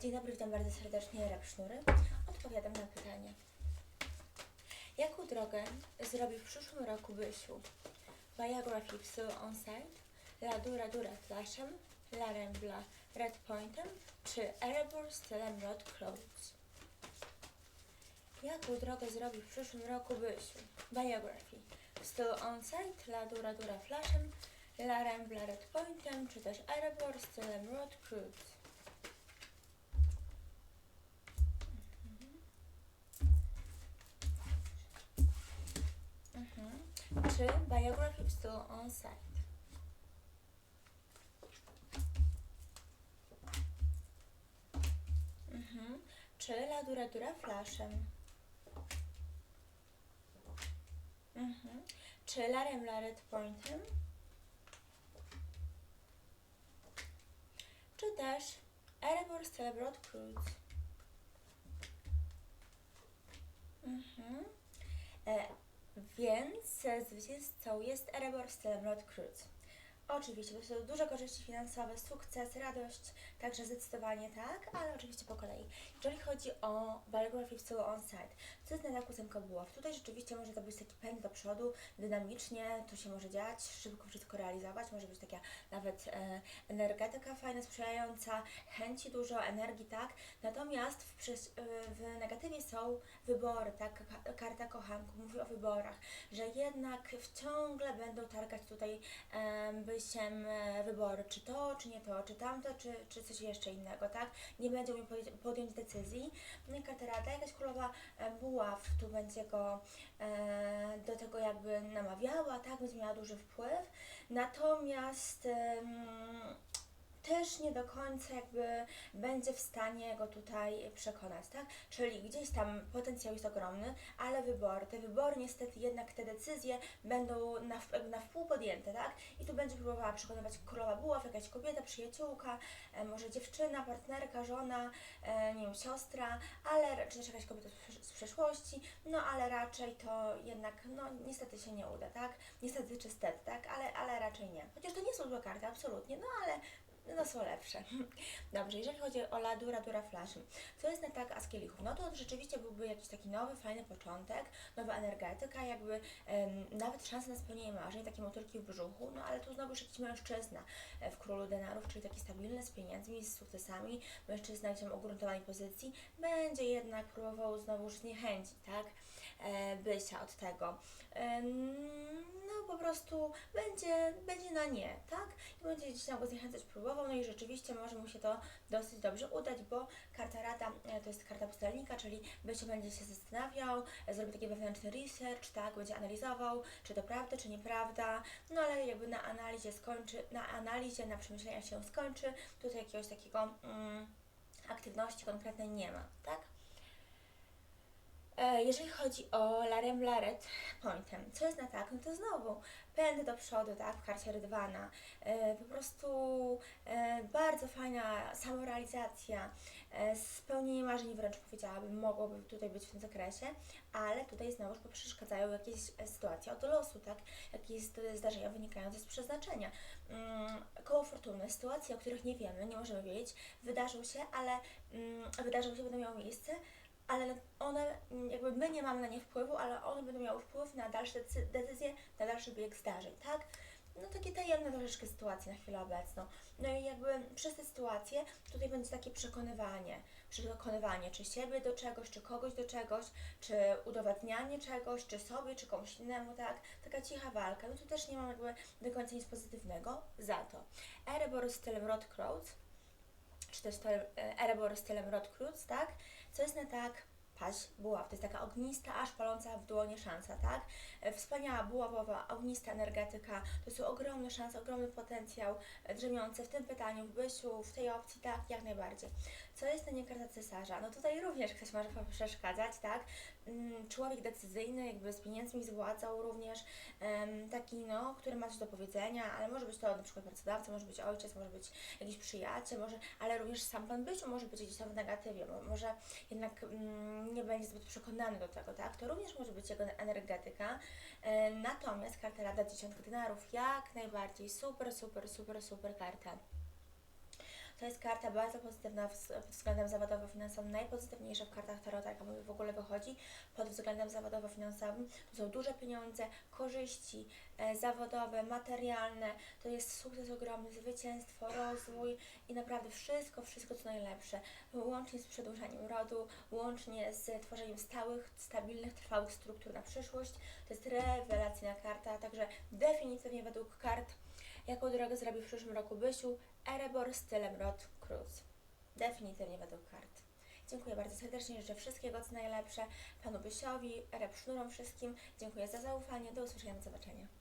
Dzień dobry, witam bardzo serdecznie, Rep Sznury. Odpowiadam na pytanie. Jaką drogę zrobi w przyszłym roku Bysiu? Biography stylu on-site, La Dura Dura Flashem, La Rembla Red Pointem, czy Erebor stylem Rod Clothes? Jaką drogę zrobi w przyszłym roku Bysiu? Biography stylu on-site, La Dura Dura Flashem, La Rembla Red Pointem, czy też Erebor stylem Rod Clothes? Czy biography w stylu on-site? Mhm. Czy La Dura Flashem? Mhm. Czy Larem Laret Pointem? Czy też Erebor Celebrot Cruise? Mhm. E, więc e, zwycięzcą jest Erebor Celebrot Cruise. Oczywiście, to są duże korzyści finansowe, sukces, radość, także zdecydowanie tak, ale oczywiście po kolei. Jeżeli chodzi o biography w stylu on-site, co jest na ósemka buław? Tutaj rzeczywiście może to być taki pęd do przodu, dynamicznie, to się może dziać, szybko wszystko realizować, może być taka nawet e, energetyka fajna, sprzyjająca, chęci dużo, energii, tak? Natomiast w, e, w negatywie są wybory, tak? Ka- Karta kochanków mówi o wyborach, że jednak ciągle będą targać tutaj em, bysiem e, wybory, czy to, czy nie to, czy tamto, czy, czy coś jeszcze innego, tak? Nie będzie mi podjąć decyzji. No i karta rada, jakaś królowa e, buław tu będzie go e, do tego jakby namawiała, tak? Będzie miała duży wpływ. Natomiast em, też nie do końca jakby będzie w stanie go tutaj przekonać, tak? Czyli gdzieś tam potencjał jest ogromny, ale wybory, te wybory niestety jednak te decyzje będą na, na wpół podjęte, tak? I tu będzie próbowała przekonywać królowa buław, jakaś kobieta, przyjaciółka, e, może dziewczyna, partnerka, żona, e, nie wiem, siostra, ale czy też jakaś kobieta z przeszłości, no ale raczej to jednak, no niestety się nie uda, tak? Niestety czy stety, tak? Ale, ale raczej nie. Chociaż to nie są złe karty, absolutnie, no ale no są lepsze. Dobrze, jeżeli chodzi o La Dura Dura Flashy, co jest na tak a z kielichów? No to rzeczywiście byłby jakiś taki nowy, fajny początek, nowa energetyka, jakby nawet szansa na spełnienie marzeń, takie motylki w brzuchu, no ale tu znowu już jakiś mężczyzna e, w Królu Denarów, czyli taki stabilny, z pieniędzmi, z sukcesami, mężczyzna gdzieś tam o ugruntowanej pozycji, będzie jednak próbował znowu zniechęcić, tak, e, Bysia od tego. Em, no po prostu będzie, będzie na nie, tak? I będzie gdzieś tam go zniechęcać próbował, no i rzeczywiście może mu się to dosyć dobrze udać, bo karta rada e, to jest karta pustelnika, czyli Bysio będzie się zastanawiał, e, zrobi taki wewnętrzny research, tak, będzie analizował, czy to prawda, czy nieprawda, no ale jakby na analizie skończy, na analizie, na przemyśleniach się skończy, tutaj jakiegoś takiego mm, aktywności konkretnej nie ma, tak? E, Jeżeli chodzi o Larem Laret Pointem, co jest na tak? No to znowu pędy do przodu, tak, w karcie Rydwana. E, po prostu e, bardzo fajna samorealizacja, spełnienie marzeń wręcz powiedziałabym, mogłoby tutaj być w tym zakresie, ale tutaj znowuż poprzeszkadzają jakieś sytuacje od losu, tak, jakieś zd- zdarzenia wynikające z przeznaczenia. Mm, koło fortuny, sytuacje, o których nie wiemy, nie możemy wiedzieć, wydarzą się, ale mm, wydarzą się, będą miały miejsce, ale one, jakby my nie mamy na nie wpływu, ale one będą miały wpływ na dalsze decy- decyzje, na dalszy bieg zdarzeń, tak? No takie tajemne troszeczkę sytuacje na chwilę obecną. No i jakby przez te sytuacje tutaj będzie takie przekonywanie, przekonywanie czy siebie do czegoś, czy kogoś do czegoś, czy udowadnianie czegoś, czy sobie, czy komuś innemu, tak? Taka cicha walka. No tu też nie mam jakby do końca nic pozytywnego. Za to Erebor stylem Rod Crowds, czy też stylem, Erebor stylem Rod Cruz, tak? Co jest na tak? Paź buław, to jest taka ognista, aż paląca w dłonie szansa, tak? E, Wspaniała buławowa, ognista energetyka, to są ogromne szanse, ogromny potencjał e, drzemiący w tym pytaniu, w Bysiu, w tej opcji, tak, jak najbardziej. Co jest na nie karta cesarza? No tutaj również ktoś może przeszkadzać, tak? Mm, Człowiek decyzyjny, jakby z pieniędzmi, z władzą również, taki, no, który ma coś do powiedzenia, ale może być to na przykład pracodawca, może być ojciec, może być jakiś przyjaciel, może, ale również sam Pan Bysiu może być gdzieś tam w negatywie, mo- może jednak mm, nie będzie zbyt przekonany do tego, tak? To również może być jego energetyka. E, natomiast karta Rada Dziesiątka Dynarów jak najbardziej super, super, super, super karta. To jest karta bardzo pozytywna pod względem zawodowo-finansowym, najpozytywniejsza w kartach Tarota, jaka w ogóle wychodzi pod względem zawodowo-finansowym. To są duże pieniądze, korzyści e, zawodowe, materialne, to jest sukces ogromny, zwycięstwo, rozwój i naprawdę wszystko, wszystko co najlepsze. Łącznie z przedłużaniem rodu, łącznie z tworzeniem stałych, stabilnych, trwałych struktur na przyszłość. To jest rewelacyjna karta, także definitywnie według kart, jaką drogę zrobi w przyszłym roku Bysiu, Erebor stylem rod Cruz. Definitywnie według kart. Dziękuję bardzo serdecznie, życzę wszystkiego co najlepsze Panu Bysiowi, Rep Sznurom wszystkim. Dziękuję za zaufanie, do usłyszenia, do zobaczenia.